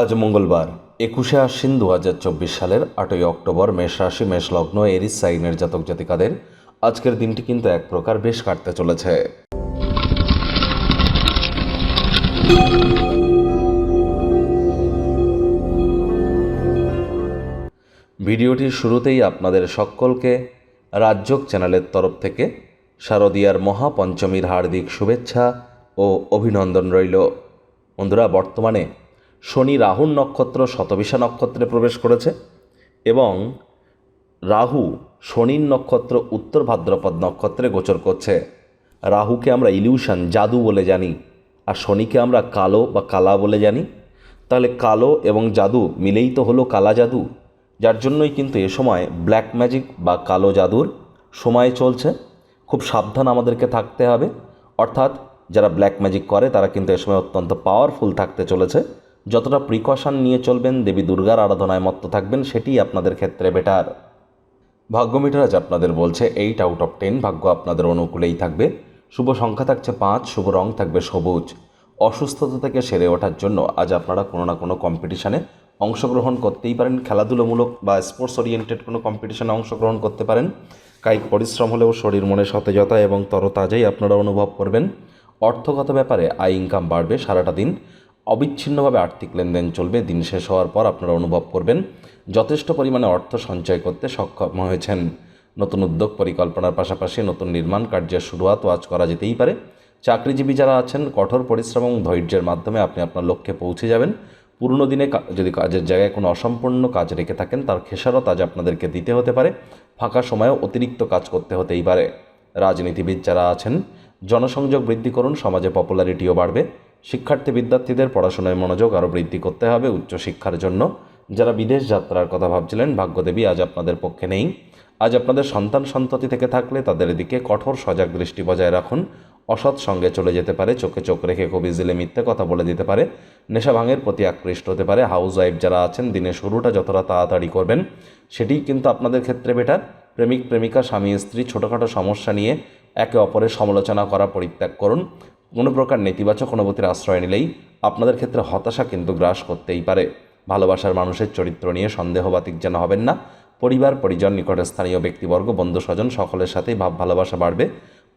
আজ মঙ্গলবার, একুশে আশ্বিন দু হাজার চব্বিশ সালের আটই অক্টোবর মেষ রাশি, মেষ লগ্ন, এরিস সাইনের জাতক জাতিকাদের আজকের দিনটি কিন্তু এক প্রকার বেশ কাটতে চলেছে। ভিডিওটির শুরুতেই আপনাদের সকলকে রাজ্যক চ্যানেলের তরফ থেকে শারদীয়ার মহাপঞ্চমীর হার্দিক শুভেচ্ছা ও অভিনন্দন রইল। বন্ধুরা, বর্তমানে শনি রাহুর নক্ষত্র শতবিশা নক্ষত্রে প্রবেশ করেছে এবং রাহু শনির নক্ষত্র উত্তর ভাদ্রপদ নক্ষত্রে গোচর করছে। রাহুকে আমরা ইলিউশন, জাদু বলে জানি। আর শনিকে আমরা কালো বা কালা বলে জানি। তাহলে কালো এবং জাদু মিলেই তো হলো কালা জাদু। যার জন্যই কিন্তু এ সময় ব্ল্যাক ম্যাজিক বা কালো জাদুর সময় চলছে। খুব সাবধান আমাদেরকে থাকতে হবে। অর্থাৎ যারা ব্ল্যাক ম্যাজিক করে তারা কিন্তু এ সময় অত্যন্ত পাওয়ারফুল থাকতে চলেছে। যতটা প্রিকশন নিয়ে চলবেন, দেবী দুর্গার আরাধনায় মত্ত থাকবেন, সেটিই আপনাদের ক্ষেত্রে বেটার ভাগ্য মিটার আজ আপনাদের বলছে এইট আউট অফ টেন ভাগ্য আপনাদের অনুকূলেই থাকবে। শুভ সংখ্যা থাকছে পাঁচ, শুভ রং থাকবে সবুজ। অসুস্থতা থেকে সেরে ওঠার জন্য আজ আপনারা কোনো না কোনো কম্পিটিশানে অংশগ্রহণ করতেই পারেন। খেলাধুলোমূলক বা স্পোর্টস ওরিয়েন্টেড কোনো কম্পিটিশানে অংশগ্রহণ করতে পারেন। কায়িক পরিশ্রম হলেও শরীর মনে সতেজতা এবং তরতাজাই আপনারা অনুভব করবেন। অর্থগত ব্যাপারে আয় ইনকাম বাড়বে সারাটা দিন। অবিচ্ছিন্নভাবে আর্থিক লেনদেন চলবে, দিন শেষ হওয়ার পর আপনারা অনুভব করবেন যথেষ্ট পরিমাণে অর্থ সঞ্চয় করতে সক্ষম হয়েছেন। নতুন উদ্যোগ পরিকল্পনার পাশাপাশি নতুন নির্মাণ কার্যের শুরুয়াতও আজ করা যেতেই পারে। চাকরিজীবী যারা আছেন, কঠোর পরিশ্রম এবং ধৈর্যের মাধ্যমে আপনি আপনার লক্ষ্যে পৌঁছে যাবেন। পুরনো দিনে যদি কাজের জায়গায় কোনো অসম্পূর্ণ কাজ রেখে থাকেন, তার খেসারত আজ আপনাদেরকে দিতে হতে পারে। ফাঁকা সময়েও অতিরিক্ত কাজ করতে হতেই পারে। রাজনীতিবিদ যারা আছেন, জনসংযোগ বৃদ্ধি করুন, সমাজে পপুলারিটিও বাড়বে। শিক্ষার্থী বিদ্যার্থীদের পড়াশোনায় মনোযোগ আরও বৃদ্ধি করতে হবে উচ্চশিক্ষার জন্য। যারা বিদেশ যাত্রার কথা ভাবছিলেন, ভাগ্যদেবী আজ আপনাদের পক্ষে নেই। আজ আপনাদের সন্তান সন্ততি থেকে থাকলে তাদের দিকে কঠোর সজাগ দৃষ্টি বজায় রাখুন। অসৎ সঙ্গে চলে যেতে পারে, চোখে চোখ রেখে খুব ইজিলে মিথ্যে কথা বলে দিতে পারে। নেশা ভাঙের প্রতি আকৃষ্ট হতে পারে। হাউস ওয়াইফ যারা আছেন দিনের শুরুটা যতটা তাড়াতাড়ি করবেন, সেটিই কিন্তু আপনাদের ক্ষেত্রে বেটার প্রেমিক, প্রেমিকা, স্বামী, স্ত্রী, ছোটোখাটো সমস্যা নিয়ে একে অপরের সমালোচনা করা পরিত্যাগ করুন। কোনো প্রকার নেতিবাচক অনুভূতির আশ্রয় নিলেই আপনাদের ক্ষেত্রে হতাশা কিন্তু গ্রাস করতেই পারে। ভালোবাসার মানুষের চরিত্র নিয়ে সন্দেহবাতিক যেন হবেন না। পরিবার, পরিজন নিকটের স্থানীয় ব্যক্তিবর্গ, বন্ধু স্বজন সকলের সাথেই ভাব ভালোবাসা বাড়বে।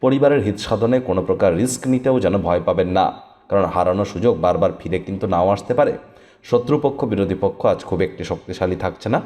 পরিবারের হিত সাধনে কোনো প্রকার রিস্ক নিতেও যেন ভয় পাবেন না। কারণ হারানো সুযোগ বারবার ফিরে কিন্তু নাও আসতে পারে। শত্রুপক্ষ, বিরোধী পক্ষ আজ খুব একটি শক্তিশালী থাকছে না।